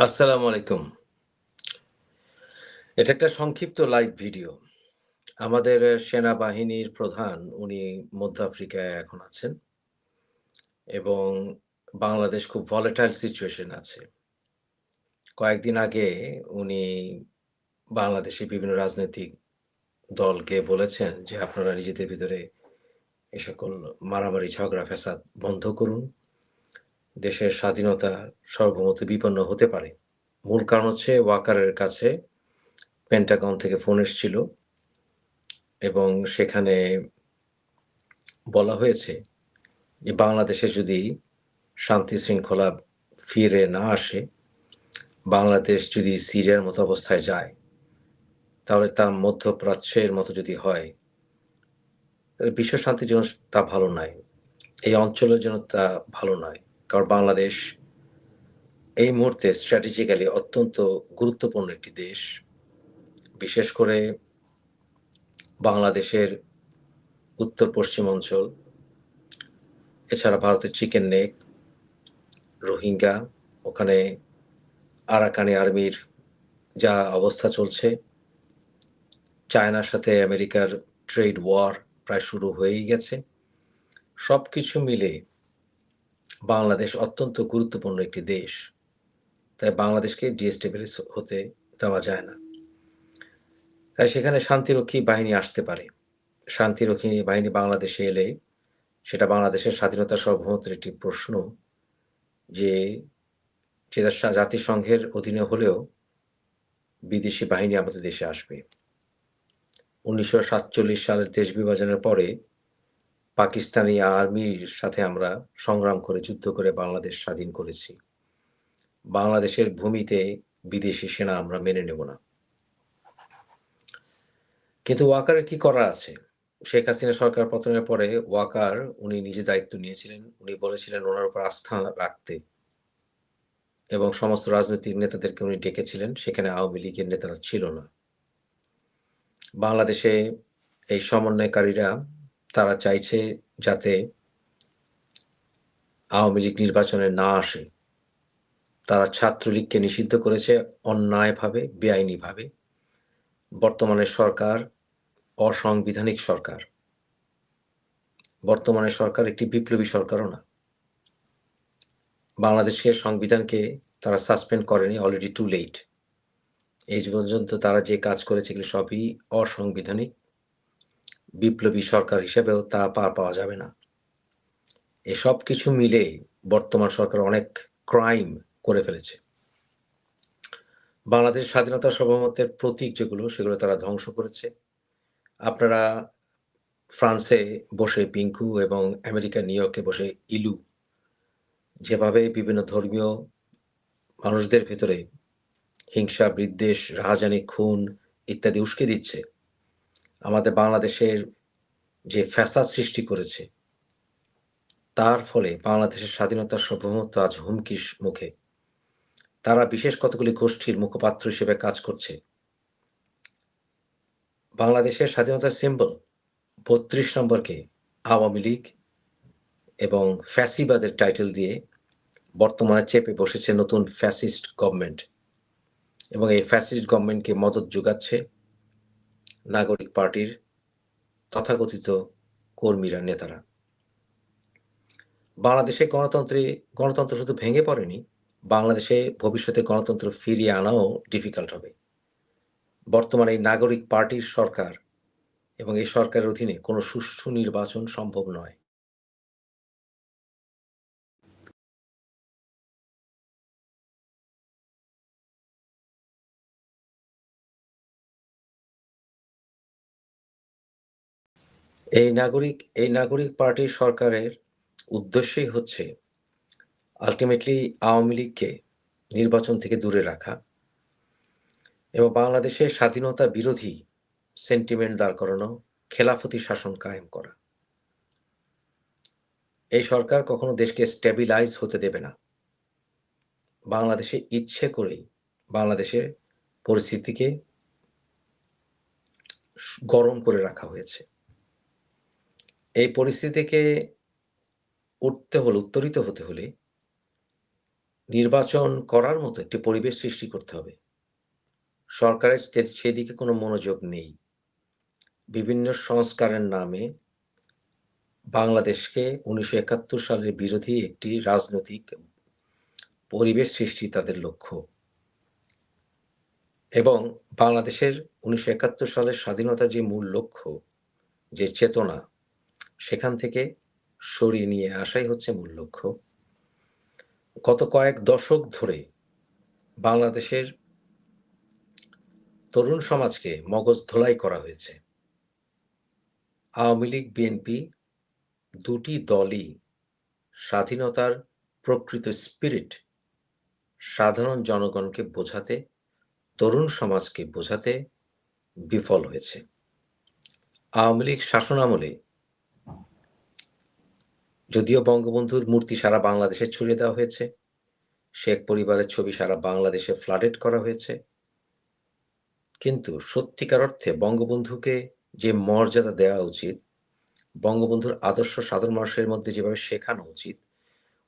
আসসালামু আলাইকুম। এটা একটা সংক্ষিপ্ত লাইভ ভিডিও। আমাদের সেনাবাহিনীর প্রধান উনি মধ্য আফ্রিকায় এখন আছেন। এবং বাংলাদেশ খুব situation এ আছে। কয়েকদিন আগে উনি বাংলাদেশের বিভিন্ন রাজনৈতিক দলকে বলেছেন যে, "আপনারা নিজেদের ভিতরে এ সকল মারামারি, ঝগড়া, ফ্যাসাদ বন্ধ করুন। দেশের স্বাধীনতা সার্বভৌমত্ব বিপন্ন হতে পারে।" মূল কারণ হচ্ছে ওয়াকারের কাছে পেন্টাগন থেকে ফোন এসছিল এবং সেখানে বলা হয়েছে যে, বাংলাদেশে যদি শান্তি শৃঙ্খলা ফিরে না আসে, বাংলাদেশ যদি সিরিয়ার মতো অবস্থায় যায়, তাহলে তা মধ্যপ্রাচ্যের মতো যদি হয় তাহলে বিশ্ব শান্তির জন্য তা ভালো নয়। এই অঞ্চলের জন্য তা ভালো নয়। কারণ বাংলাদেশ এই মুহূর্তে strategically অত্যন্ত গুরুত্বপূর্ণ একটি দেশ। বিশেষ করে বাংলাদেশের উত্তর-পশ্চিম অঞ্চল। এছাড়া ভারতের চিকেন নেক, রোহিঙ্গা, ওখানে আরাকানি আর্মির যা অবস্থা চলছে। চায়নার সাথে আমেরিকার ট্রেড ওয়ার প্রায় শুরু হয়েই গেছে। সব কিছু মিলে বাংলাদেশ অত্যন্ত গুরুত্বপূর্ণ একটি দেশ। তাই বাংলাদেশকে destabilize হতে দেওয়া যায় না। তাই সেখানে শান্তিরক্ষী বাহিনী আসতে পারে। শান্তিরক্ষী বাহিনী বাংলাদেশে এলে সেটা বাংলাদেশের স্বাধীনতা সার্বভৌমত্বের একটি প্রশ্ন যে, জাতিসংঘের অধীনে হলেও বিদেশি বাহিনী আমাদের দেশে আসবে। ১৯৪৭ সালের দেশ বিভাজনের পরে পাকিস্তানি আর্মির সাথে আমরা সংগ্রাম করে, যুদ্ধ করে বাংলাদেশ স্বাধীন করেছি। বাংলাদেশের ভূমিতে বিদেশি সেনা আমরা মেনে নেব না। কিন্তু ওয়াকারের কি করা আছে? শেখ হাসিনা সরকার পতনের পরে ওয়াকার উনি নিজে দায়িত্ব নিয়েছিলেন। উনি বলেছিলেন ওনার উপর আস্থা রাখতে। এবং সমস্ত রাজনৈতিক নেতাদেরকে উনি ডেকেছিলেন। সেখানে আওয়ামী লীগের নেতারা ছিল না। বাংলাদেশে এই সমন্বয়কারীরা তারা চাইছে যাতে আওয়ামী লীগ নির্বাচনে না আসে। তারা ছাত্রলীগকে নিষিদ্ধ করেছে অন্যায়ভাবে, বেআইনিভাবে। বর্তমানে সরকার অসাংবিধানিক সরকার। বর্তমানে সরকার একটি বিপ্লবী সরকারও না। বাংলাদেশের সংবিধানকে তারা সাসপেন্ড করেনি অলরেডি টু লেট। এই পর্যন্ত তারা যে কাজ করেছে সবই অসাংবিধানিক। বিপ্লবী সরকার হিসেবেও তা পার পাওয়া যাবে না। এসব কিছু মিলে বর্তমান সরকার অনেক ক্রাইম করে ফেলেছে। বাংলাদেশ স্বাধীনতা সার্বভৌমত্বের প্রতীক যেগুলো সেগুলো তারা ধ্বংস করেছে। আপনারা ফ্রান্সে বসে পিঙ্কু এবং আমেরিকার নিউ ইয়র্কে বসে ইলু যেভাবে বিভিন্ন ধর্মীয় মানুষদের ভেতরে হিংসা, বিদ্বেষ, রাহাজানি, খুন ইত্যাদি উস্কে দিচ্ছে। আমাদের বাংলাদেশের যে ফ্যাসাদ সৃষ্টি করেছে, তার ফলে বাংলাদেশের স্বাধীনতার সার্বভৌমত্ব আজ হুমকির মুখে। তারা বিশেষ কতগুলি গোষ্ঠীর মুখপাত্র হিসেবে কাজ করছে। বাংলাদেশের স্বাধীনতার সিম্বল ৩২ নম্বরকে আওয়ামী লীগ এবং ফ্যাসিবাদের টাইটেল দিয়ে বর্তমানে চেপে বসেছে নতুন ফ্যাসিস্ট গভর্নমেন্ট। এবং এই ফ্যাসিস্ট গভর্নমেন্টকে মদত যোগাচ্ছে নাগরিক পার্টির তথাকথিত কর্মীরা, নেতারা। বাংলাদেশে গণতন্ত্রে গণতন্ত্র শুধু ভেঙে পড়েনি, বাংলাদেশে ভবিষ্যতে গণতন্ত্র ফিরিয়ে আনাও ডিফিকাল্ট হবে। বর্তমানে নাগরিক পার্টির সরকার এবং এই সরকারের অধীনে কোনো সুষ্ঠু নির্বাচন সম্ভব নয়। এই নাগরিক এই নাগরিক পার্টির সরকারের উদ্দেশ্যই হচ্ছে আলটিমেটলি আওয়ামী লীগকে নির্বাচন থেকে দূরে রাখা এবং বাংলাদেশের স্বাধীনতা বিরোধী সেন্টিমেন্ট দাঁড় করানো, খেলাফতি শাসন কায়েম করা। এই সরকার কখনো দেশকে স্টেবিলাইজ হতে দেবে না। বাংলাদেশে ইচ্ছে করেই বাংলাদেশের পরিস্থিতিকে গরম করে রাখা হয়েছে। এই পরিস্থিতি থেকে উঠতে হলে উত্তরিত হতে হলে নির্বাচন করার মতো একটি পরিবেশ সৃষ্টি করতে হবে। সরকারের সেদিকে কোনো মনোযোগ নেই। বিভিন্ন সংস্কারের নামে বাংলাদেশকে ১৯৭১ সালের বিরোধী একটি রাজনৈতিক পরিবেশ সৃষ্টি তাদের লক্ষ্য। এবং বাংলাদেশের ১৯৭১ সালের স্বাধীনতার যে মূল লক্ষ্য, যে চেতনা, সেখান থেকে সরিয়ে নিয়ে আসাই হচ্ছে মূল লক্ষ্য। গত কয়েক দশক ধরে বাংলাদেশের তরুণ সমাজকে মগজ ধোলাই করা হয়েছে। আওয়ামী লীগ, বিএনপি দুটি দলই স্বাধীনতার প্রকৃত স্পিরিট সাধারণ জনগণকে বোঝাতে, তরুণ সমাজকে বোঝাতে বিফল হয়েছে। আওয়ামী লীগ শাসনামলে যদিও বঙ্গবন্ধুর মূর্তি সারা বাংলাদেশে ছড়িয়ে দেওয়া হয়েছে, শেখ পরিবারের ছবি সারা বাংলাদেশে ফ্লাডেড করা হয়েছে। কিন্তু সত্যিকার অর্থে বঙ্গবন্ধুকে যে মর্যাদা দেওয়া উচিত, বঙ্গবন্ধুর আদর্শ সাধারণ মানুষের মধ্যে যেভাবে শেখানো উচিত,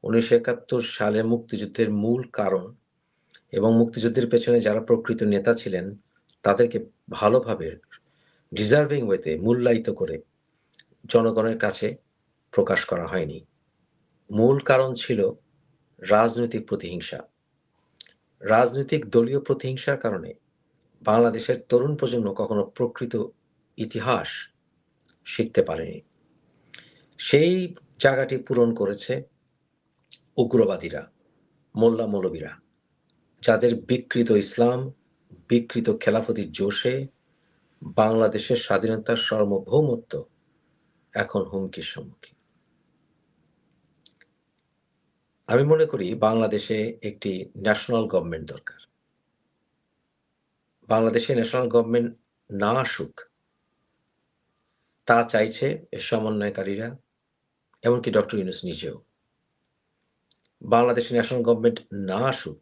১৯৭১ সালে মুক্তিযুদ্ধের মূল কারণ এবং মুক্তিযুদ্ধের পেছনে যারা প্রকৃত নেতা ছিলেন, তাদেরকে ভালোভাবে ডিজার্ভিং ওয়েতে মূল্যায়িত করে জনগণের কাছে প্রকাশ করা হয়নি। মূল কারণ ছিল রাজনৈতিক প্রতিহিংসা। রাজনৈতিক দলীয় প্রতিহিংসার কারণে বাংলাদেশের তরুণ প্রজন্ম কখনো প্রকৃত ইতিহাস শিখতে পারেনি। সেই জায়গাটি পূরণ করেছে উগ্রবাদীরা, মোল্লা মৌলবীরা, যাদের বিকৃত ইসলাম, বিকৃত খেলাফতির জোশে বাংলাদেশের স্বাধীনতার সার্বভৌমত্ব এখন হুমকির সম্মুখীন। আমি মনে করি বাংলাদেশে একটি ন্যাশনাল গভর্নমেন্ট দরকার। বাংলাদেশে ন্যাশনাল গভর্নমেন্ট না আসুক তা চাইছে সমন্বয়কারীরা, এমনকি ডক্টর ইউনুস নিজেও। বাংলাদেশে ন্যাশনাল গভর্নমেন্ট না আসুক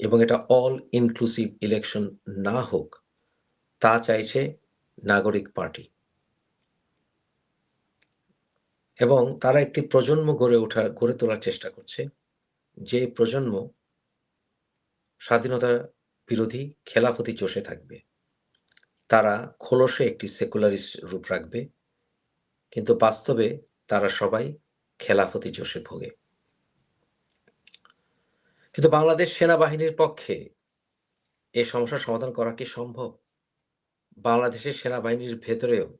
এবং এটা অল ইনক্লুসিভ ইলেকশন না হোক, তা চাইছে নাগরিক পার্টি। এবং তারা একটি প্রজন্ম গড়ে ওঠা গড়ে তোলার চেষ্টা করছে, যে প্রজন্ম স্বাধীনতা বিরোধী খেলাফতি চষে থাকবে। তারা খোলসে একটি সেকুলারিস্ট রূপ রাখবে, কিন্তু বাস্তবে তারা সবাই খেলাফতি জোশে ভোগে। কিন্তু বাংলাদেশ সেনাবাহিনীর পক্ষে এ সমস্যার সমাধান করা কি সম্ভব? বাংলাদেশের সেনাবাহিনীর ভেতরেও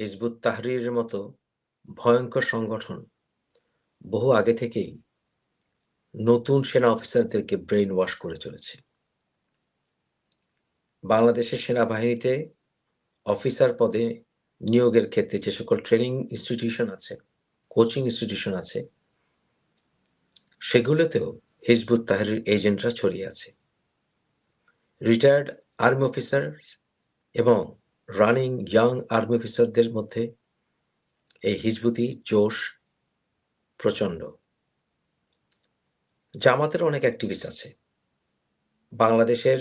হিজবুত তাহরীরের মতো ভয়ঙ্কর সংগঠন বহু আগে থেকেই নতুন সেনা অফিসারদেরকে ব্রেইন ওয়াশ করে চলেছে। বাংলাদেশের সেনাবাহিনীতে অফিসার পদে নিয়োগের ক্ষেত্রে যে সকল ট্রেনিং ইনস্টিটিউশন আছে, কোচিং ইনস্টিটিউশন আছে, সেগুলোতেও হিজবুত তাহরীর এজেন্টরা ছড়িয়ে আছে। রিটায়ার্ড আর্মি অফিসার এবং রানিং ইয়াং আর্মি অফিসারদের মধ্যে এই হিজবুতি জোশ প্রচণ্ড। জামাতের অনেক অ্যাক্টিভিস্ট আছে। বাংলাদেশের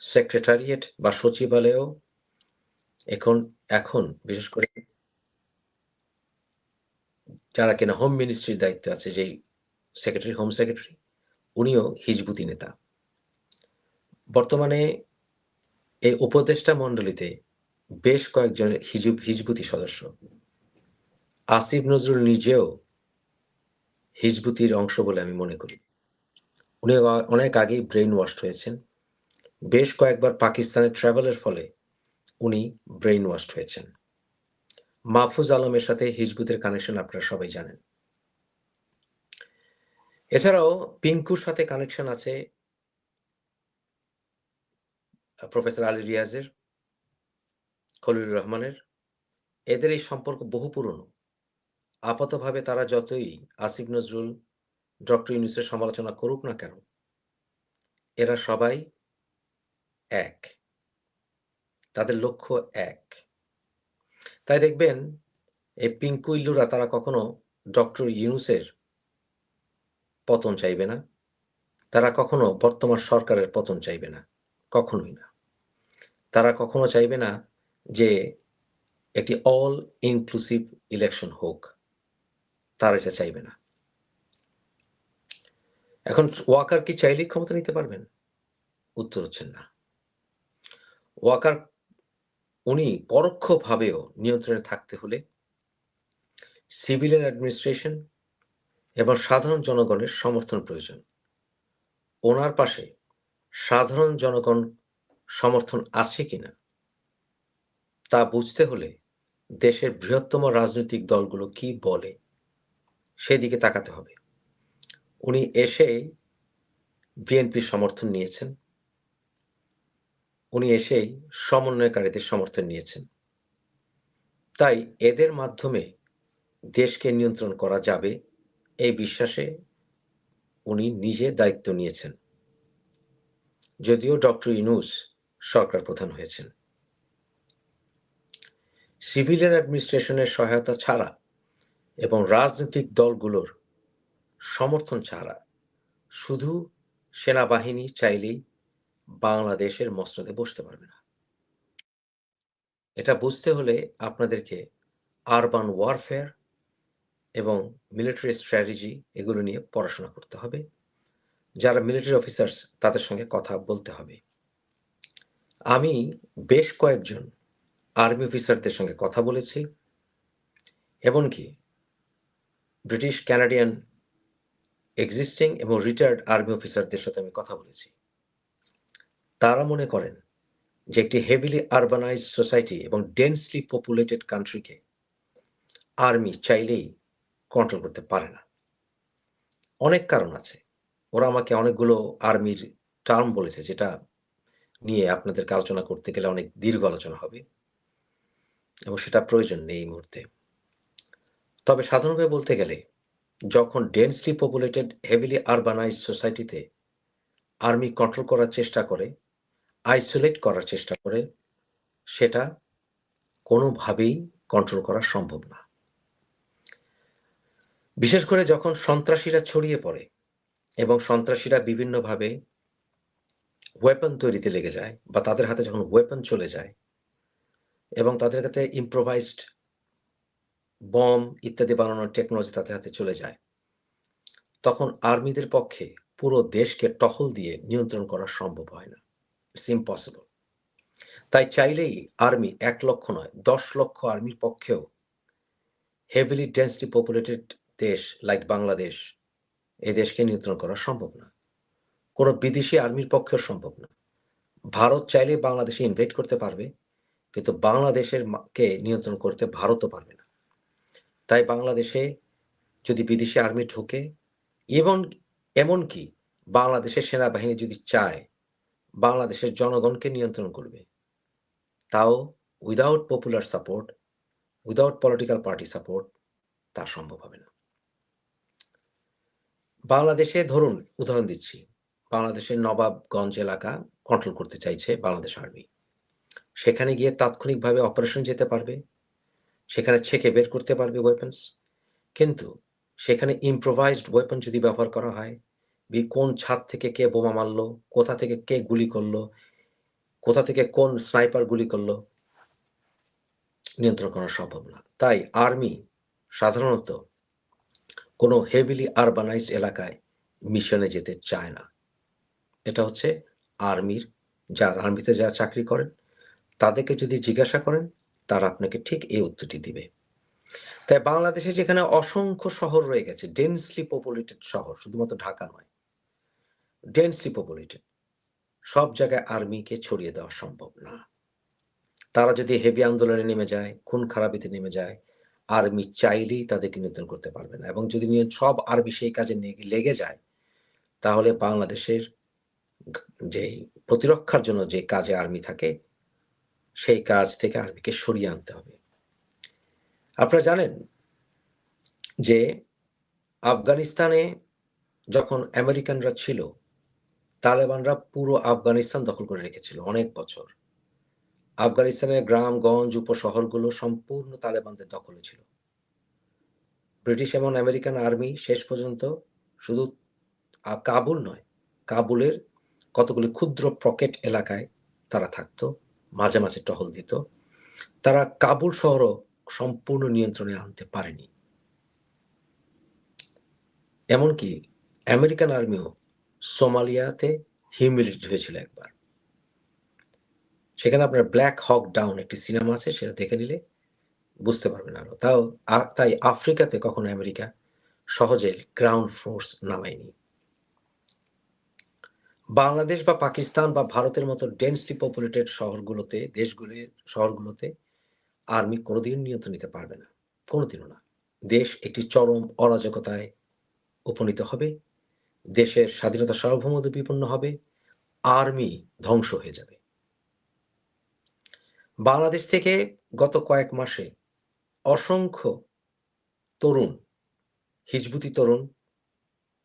সেক্রেটারিয়েট বা সচিবালয়েও এখন এখন বিশেষ করে যারা কিনা হোম মিনিস্ট্রির দায়িত্বে আছে, যেই সেক্রেটারি হোম সেক্রেটারি উনিও হিজবুতি নেতা। বর্তমানে এই উপদেষ্টা মণ্ডলীতে বেশ কয়েকজনের হিজুব হিজবুতি সদস্য। আসিফ নজরুল নিজেও হিজবুতির অংশ বলে আমি মনে করি। উনি অনেক আগেই ব্রেইন ওয়াশ হয়েছেন। বেশ কয়েকবার পাকিস্তানে ট্রাভেলের ফলে উনি ব্রেইন ওয়াশ হয়েছেন। মাহফুজ আলমের সাথে হিজবুতের কানেকশন আপনারা সবাই জানেন। এছাড়াও পিঙ্কুর সাথে কানেকশন আছে প্রফেসর আলী রিয়াজের, খলিলুর রহমানের। এদের এই সম্পর্ক বহু পুরনো। আপাতভাবে তারা যতই আসিফ নজরুল, ডক্টর ইউনূসের সমালোচনা করুক না কেন, এরা সবাই এক। তাদের লক্ষ্য এক। তাই দেখবেন এই পিঙ্কু ইল্লুরা তারা কখনো ডক্টর ইউনুসের পতন চাইবে না। তারা কখনো বর্তমান সরকারের পতন চাইবে না। কখনোই না। তারা কখনো চাইবে না যে একটি অল ইনক্লুসিভ ইলেকশন হোক। তারা এটা চাইবে না। এখন ওয়াকার কি চাইলেই ক্ষমতা নিতে পারবেন? উত্তর হচ্ছে না। ওয়াকার, উনি পরোক্ষভাবেও নিয়ন্ত্রণে থাকতে হলে সিভিলিয়ান অ্যাডমিনিস্ট্রেশন এবং সাধারণ জনগণের সমর্থন প্রয়োজন। ওনার পাশে সাধারণ জনগণ সমর্থন আছে কিনা তা বুঝতে হলে দেশের বৃহত্তম রাজনৈতিক দলগুলো কি বলে সেদিকে তাকাতে হবে। উনি এসে বিএনপির সমর্থন নিয়েছেন। উনি এসেই সমন্বয়কারীদের সমর্থন নিয়েছেন। তাই এদের মাধ্যমে দেশকে নিয়ন্ত্রণ করা যাবে এই বিশ্বাসে উনি নিজে দায়িত্ব নিয়েছেন। যদিও ডক্টর ইনুস সরকার প্রধান হয়েছেন। সিভিলিয়ান অ্যাডমিনিস্ট্রেশনের সহায়তা ছাড়া এবং রাজনৈতিক দলগুলোর সমর্থন ছাড়া শুধু সেনাবাহিনী চাইলেই বাংলাদেশের মসনদে বসতে পারবে না। এটা বুঝতে হলে আপনাদেরকে আরবান ওয়ারফেয়ার এবং মিলিটারি স্ট্র্যাটেজি এগুলো নিয়ে পড়াশোনা করতে হবে। যারা মিলিটারি অফিসার্স, তাদের সঙ্গে কথা বলতে হবে। আমি বেশ কয়েকজন আর্মি অফিসারদের সঙ্গে কথা বলেছি। এমনকি ব্রিটিশ ক্যানাডিয়ান এক্সিস্টিং এবং রিটায়ার্ড আর্মি অফিসারদের সাথে আমি কথা বলেছি। তারা মনে করেন যে একটি হেভিলি আরবানাইজ সোসাইটি এবং ডেন্সলি পপুলেটেড কান্ট্রিকে আর্মি চাইলেই কন্ট্রোল করতে পারে না। অনেক কারণ আছে। ওরা আমাকে অনেকগুলো আর্মির টার্ম বলেছে, যেটা নিয়ে আপনাদেরকে আলোচনা করতে গেলে অনেক দীর্ঘ আলোচনা হবে এবং সেটা প্রয়োজন নেই এই মুহূর্তে। তবে সাধারণভাবে বলতে গেলে, যখন ডেন্সলি পপুলেটেড হেভিলি আরবানাইজ সোসাইটিতে আর্মি কন্ট্রোল করার চেষ্টা করে আইসোলেট করার চেষ্টা করে, সেটা কোনোভাবেই কন্ট্রোল করা সম্ভব না। বিশেষ করে যখন সন্ত্রাসীরা ছড়িয়ে পড়ে এবং সন্ত্রাসীরা বিভিন্নভাবে ওয়েপন তৈরিতে লেগে যায় বা তাদের হাতে যখন ওয়েপন চলে যায় এবং তাদের কাছে ইম্প্রোভাইজড বম ইত্যাদি বানানোর টেকনোলজি তাদের হাতে চলে যায়। তখন আর্মিদের পক্ষে পুরো দেশকে টহল দিয়ে নিয়ন্ত্রণ করা সম্ভব হয় না। ইটস ইম্পসিবল তাই চাইলেই আর্মি এক লক্ষ নয়, দশ লক্ষ আর্মির পক্ষেও হেভিলি ডেন্সলি পপুলেটেড দেশ লাইক বাংলাদেশ এই দেশকে নিয়ন্ত্রণ করা সম্ভব না। কোনো বিদেশি আর্মির পক্ষেও সম্ভব না। ভারত চাইলে বাংলাদেশে ইনভেট করতে পারবে, কিন্তু বাংলাদেশের কে নিয়ন্ত্রণ করতে ভারতও পারবে না। তাই বাংলাদেশে যদি বিদেশি আর্মি ঢোকে, এবং এমনকি বাংলাদেশের সেনাবাহিনী যদি চায়, বাংলাদেশের জনগণকে নিয়ন্ত্রণ করবে, তাও without popular support without political party support তা সম্ভব হবে না। বাংলাদেশে ধরুন, উদাহরণ দিচ্ছি, বাংলাদেশের নবাবগঞ্জ এলাকা কন্ট্রোল করতে চাইছে বাংলাদেশ আর্মি। সেখানে গিয়ে তাৎক্ষণিকভাবে অপারেশন যেতে পারবে সেখানে ছেকে বের করতে পারবে ওয়েপন্স কিন্তু সেখানে ইম্প্রোভাইজড ওয়েপন যদি ব্যবহার করা হয় কোন ছাদ থেকে কে বোমা মারলো, কোথা থেকে কে গুলি করল, কোথা থেকে কোন স্নাইপার গুলি করল, নিয়ন্ত্রণ করা সম্ভব না। তাই আর্মি সাধারণত কোনো হেভিলি আরবানাইজড এলাকায় মিশনে যেতে চায় না। এটা হচ্ছে আর্মির যা আর্মিতে যারা চাকরি করেন, তাদেরকে যদি জিজ্ঞাসা করেন তারা আপনাকে ঠিক এই উত্তরটি দিবে। তাই বাংলাদেশে যেখানে অসংখ্য শহর রয়ে গেছে ডেন্সলি পপুলেটেড শহর, শুধুমাত্র ঢাকা নয় ডেন্সলি পপুলেটেড সব জায়গায় আর্মিকে ছড়িয়ে দেওয়া সম্ভব না। তারা যদি হেভি আন্দোলনে নেমে যায়, খুন খারাপিতে নেমে যায়, আর্মি চাইলেই তাদেরকে নিয়ন্ত্রণ করতে পারবে না এবং যদি সব আর্মি সেই কাজে লেগে যায়, তাহলে বাংলাদেশের যে প্রতিরক্ষার জন্য যে কাজে আর্মি থাকে সেই কাজ থেকে আর্মিকে সরিয়ে আনতে হবে। আপনারা জানেন যে আফগানিস্তানে যখন আমেরিকানরা ছিল, তালেবানরা পুরো আফগানিস্তান দখল করে রেখেছিল অনেক বছর। আফগানিস্তানের গ্রামগঞ্জ উপশহরগুলো সম্পূর্ণ তালেবানদের দখলে ছিল। ব্রিটিশ এবং আমেরিকান আর্মি শেষ পর্যন্ত শুধু কাবুল নয়, কাবুলের কতগুলি ক্ষুদ্র পকেট এলাকায় তারা থাকতো। মাঝে মাঝে টহল দিত। তারা কাবুল শহরও সম্পূর্ণ নিয়ন্ত্রণে আনতে পারেনি। এমনকি আমেরিকান আর্মিও সোমালিয়াতে হিউমিলিটি হয়েছিল একবার। সেখানে আপনার ব্ল্যাক হক ডাউন একটি সিনেমা আছে, সেটা দেখে নিলে বুঝতে পারবেন আরও। তাও তাই আফ্রিকাতে কখনো আমেরিকা সহজে গ্রাউন্ড ফোর্স নামায়নি। বাংলাদেশ বা পাকিস্তান বা ভারতের মতো ডেন্সলি পপুলেটেড শহরগুলোতে দেশগুলির শহরগুলোতে আর্মি কোনোদিন নিয়ন্ত্রণ নিতে পারবে না। কোনোদিনও না। দেশ একটি চরম অরাজকতায় উপনীত হবে। দেশের স্বাধীনতা সার্বভৌমত্ব বিপন্ন হবে। আর্মি ধ্বংস হয়ে যাবে। বাংলাদেশ থেকে গত কয়েক মাসে অসংখ্য তরুণ, হিজবুতি তরুণ,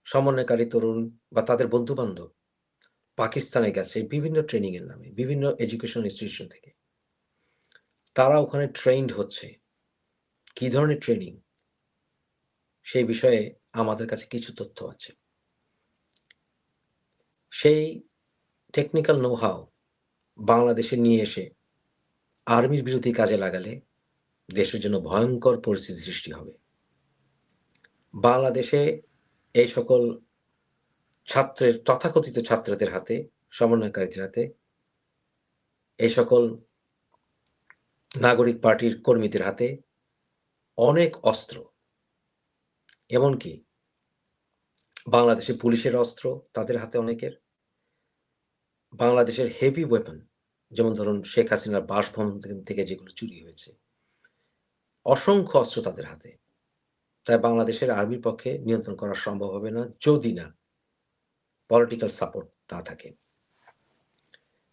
সমন্বয়কারী তরুণ বা তাদের বন্ধু বান্ধব পাকিস্তানে গেছে বিভিন্ন ট্রেনিং এর নামে, বিভিন্ন এডুকেশন ইনস্টিটিউশন থেকে। তারা ওখানে ট্রেন্ড হচ্ছে। কি ধরনের ট্রেনিং সেই বিষয়ে আমাদের কাছে কিছু তথ্য আছে। সেই টেকনিক্যাল নোহাও বাংলাদেশে নিয়ে এসে আর্মির বিরোধী কাজে লাগালে দেশের জন্য ভয়ঙ্কর পরিস্থিতি সৃষ্টি হবে। বাংলাদেশে এই সকল ছাত্রের, তথাকথিত ছাত্রদের হাতে, সমন্বয়কারীদের হাতে এই সকল নাগরিক পার্টির কর্মীদের হাতে অনেক অস্ত্র। এমনকি বাংলাদেশে পুলিশের অস্ত্র তাদের হাতে অনেকের। বাংলাদেশের হেভি ওয়েপন যেমন ধরুন শেখ হাসিনার বাসভবন থেকে যেগুলো চুরি হয়েছে, অসংখ্য অস্ত্র তাদের হাতে। তাই বাংলাদেশের আর্মির পক্ষে নিয়ন্ত্রণ করা সম্ভব হবে না, যদি না পলিটিক্যাল সাপোর্ট তা থাকে।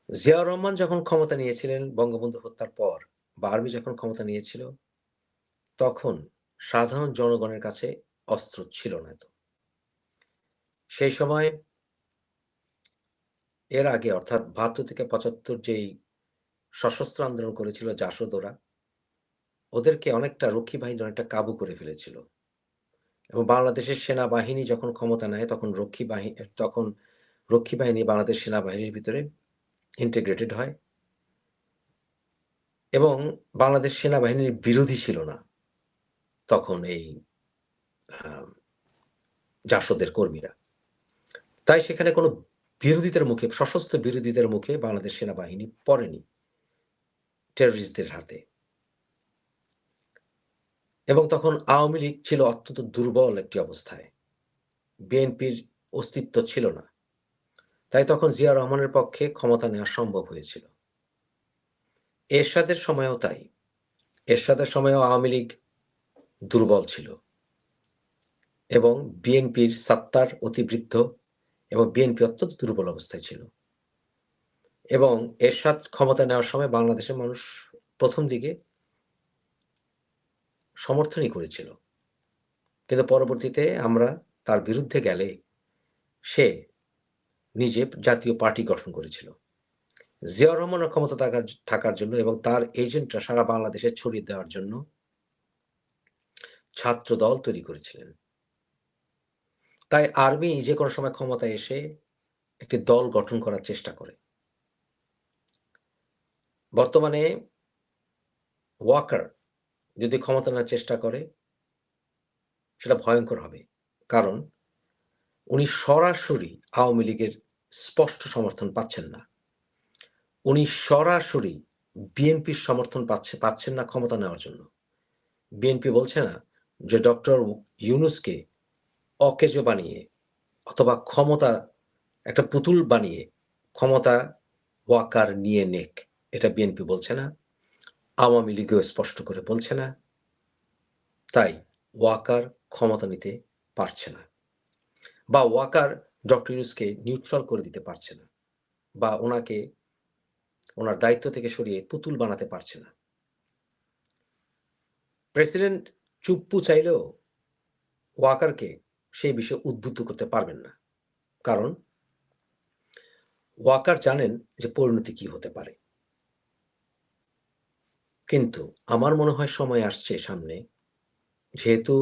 জিয়াউর রহমান যখন ক্ষমতা নিয়েছিলেন বঙ্গবন্ধু হত্যার পর বা আর্মি যখন ক্ষমতা নিয়েছিল, তখন সাধারণ জনগণের কাছে অস্ত্র ছিল না তো সেই সময় এর আগে অর্থাৎ বাহাত্তর থেকে পঁচাত্তর যেই সশস্ত্র আন্দোলন করেছিল জাসদোরা, ওদেরকে অনেকটা রক্ষী বাহিনী অনেকটা কাবু করে ফেলেছিল। এবং বাংলাদেশের সেনাবাহিনী যখন ক্ষমতা নেয়, তখন রক্ষী বাহিনী তখন রক্ষী বাহিনী বাংলাদেশ সেনাবাহিনীর ভিতরে ইন্টিগ্রেটেড হয়। এবং বাংলাদেশ সেনাবাহিনীর বিরোধী ছিল না তখন এই জাসদের কর্মীরা। তাই সেখানে কোনো বিরোধিতার মুখে, সশস্ত্র বিরোধিতার মুখে বাংলাদেশ সেনাবাহিনী পড়েনি টেররিস্টদের হাতে। এবং তখন আওয়ামী লীগ ছিল অত্যন্ত দুর্বল একটি অবস্থায়। বিএনপির অস্তিত্ব ছিল না। তাই তখন জিয়া রহমানের পক্ষে ক্ষমতা নেওয়া সম্ভব হয়েছিল। এরশাদের সময়ও তাই। এরশাদের সময়ও আওয়ামী লীগ দুর্বল ছিল এবং বিএনপির সত্তার অতিবৃদ্ধ এবং বিএনপি অত্যন্ত দুর্বল অবস্থায় ছিল। এবং এরশাদ ক্ষমতা নেওয়ার সময় বাংলাদেশের মানুষ প্রথম দিকে সমর্থনই করেছিল। কিন্তু পরবর্তীতে আমরা তার বিরুদ্ধে গেলে সে নিজে জাতীয় পার্টি গঠন করেছিল। জিয়াউর রহমানের ক্ষমতা থাকার থাকার জন্য এবং তার এজেন্টরা সারা বাংলাদেশে ছড়িয়ে দেওয়ার জন্য ছাত্র দল তৈরি করেছিলেন। তাই আর্মি যে কোনো সময় ক্ষমতায় এসে একটি দল গঠন করার চেষ্টা করে। বর্তমানে ওয়াকার যদি ক্ষমতা নেওয়ার চেষ্টা করে, সেটা ভয়ঙ্কর হবে। কারণ উনি সরাসরি আওয়ামী লীগের স্পষ্ট সমর্থন পাচ্ছেন না। উনি সরাসরি বিএনপির সমর্থন পাচ্ছে, পাচ্ছেন না ক্ষমতা নেওয়ার জন্য। বিএনপি বলছে না যে ডক্টর ইউনুসকে অকেজ বানিয়ে অথবা ক্ষমতা, একটা পুতুল বানিয়ে ক্ষমতা ওয়াকার নিয়ে নেক, এটা বিএনপি বলছে না। আওয়ামী লীগও স্পষ্ট করে বলছে না। তাই ওয়াকার ক্ষমতা নিতে পারছে না বা ওয়াকার ডক্টর ইউনুসকে নিউট্রাল করে দিতে পারছে না বা ওনাকে, ওনার দায়িত্ব থেকে সরিয়ে পুতুল বানাতে পারছে না। প্রেসিডেন্ট চুপ্পু চাইলেও ওয়াকারকে সেই বিষয়ে উদ্বুদ্ধ করতে পারবেন না। কারণ ওয়াকার জানেন যে পরিণতি কি হতে পারে। কিন্তু আমার মনে হয় সময় আসছে সামনে। যেহেতু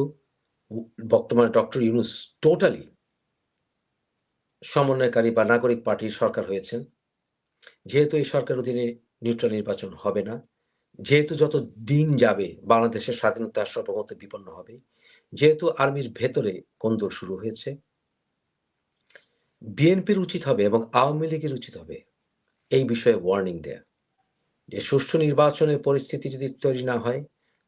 বর্তমানে ডক্টর ইউনুস টোটালি সমন্বয়কারী বা নাগরিক পার্টির সরকার হয়েছেন। যেহেতু এই সরকার অধীনে নিউট্রাল নির্বাচন হবে না, যেহেতু যত দিন যাবে বাংলাদেশের স্বাধীনতা সর্বমত বিপন্ন হবে, যেহেতু আর্মির ভেতরে কোন্দল শুরু হয়েছে, বিএনপির উচিত হবে এবং আওয়ামী লীগের উচিত হবে এই বিষয়ে ওয়ার্নিং দেয়া। যে সুষ্ঠু নির্বাচনের পরিস্থিতি যদি তৈরি না হয়,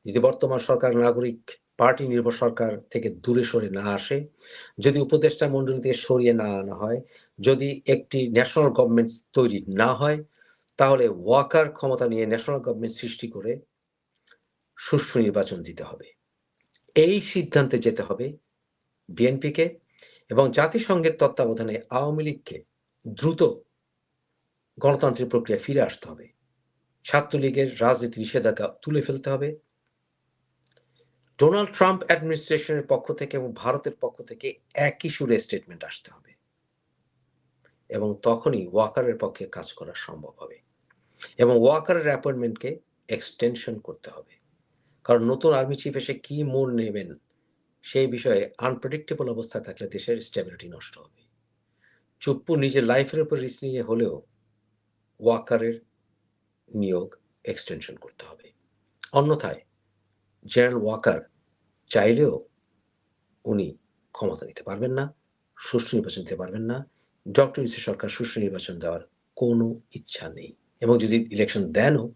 যদি বর্তমান সরকার নাগরিক পার্টি নির্ভর সরকার থেকে দূরে সরে না আসে, যদি উপদেষ্টা মন্ডলী থেকে সরিয়ে না আনা হয়, যদি একটি ন্যাশনাল গভর্নমেন্ট তৈরি না হয়, তাহলে ওয়াকার ক্ষমতা নিয়ে ন্যাশনাল গভর্নমেন্ট সৃষ্টি করে সুষ্ঠু নির্বাচন দিতে হবে। এই সিদ্ধান্তে যেতে হবে বিএনপিকে এবং জাতিসংঘের তত্ত্বাবধানে আওয়ামী লীগকে দ্রুত গণতান্ত্রিক প্রক্রিয়া ফিরে আসতে হবে। ছাত্রলীগের রাজনীতি নিষেধাজ্ঞা তুলে ফেলতে হবে। ডোনাল্ড ট্রাম্প অ্যাডমিনিস্ট্রেশনের পক্ষ থেকে এবং ভারতের পক্ষ থেকে একই সুরে স্টেটমেন্ট আসতে হবে। এবং তখনই ওয়াকারের পক্ষে কাজ করা সম্ভব হবে। এবং ওয়াকারের অ্যাপয়েন্টমেন্টকে এক্সটেনশন করতে হবে। কারণ নতুন আর্মি চিফ এসে কি মোড় নেবেন, সেই বিষয়ে আনপ্রেডিক্টেবল অবস্থা থাকলে দেশের স্টেবিলিটি নষ্ট হবে। চুপ্পু নিজের লাইফের উপর রিস্ক নিয়ে হলেও ওয়াকারের নিয়োগ এক্সটেনশন করতে হবে। অন্যথায় জেনারেল ওয়াকার চাইলেও উনি ক্ষমতা নিতে পারবেন না, সুষ্ঠু নির্বাচন দিতে পারবেন না। ডক্টর ইউসি সরকার সুষ্ঠু নির্বাচন দেওয়ার কোনো ইচ্ছা নেই এবং যদি ইলেকশন দেনও,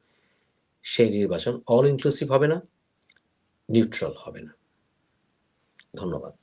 সেই নির্বাচন অল ইনক্লুসিভ হবে না নিউট্রাল হবে না। ধন্যবাদ।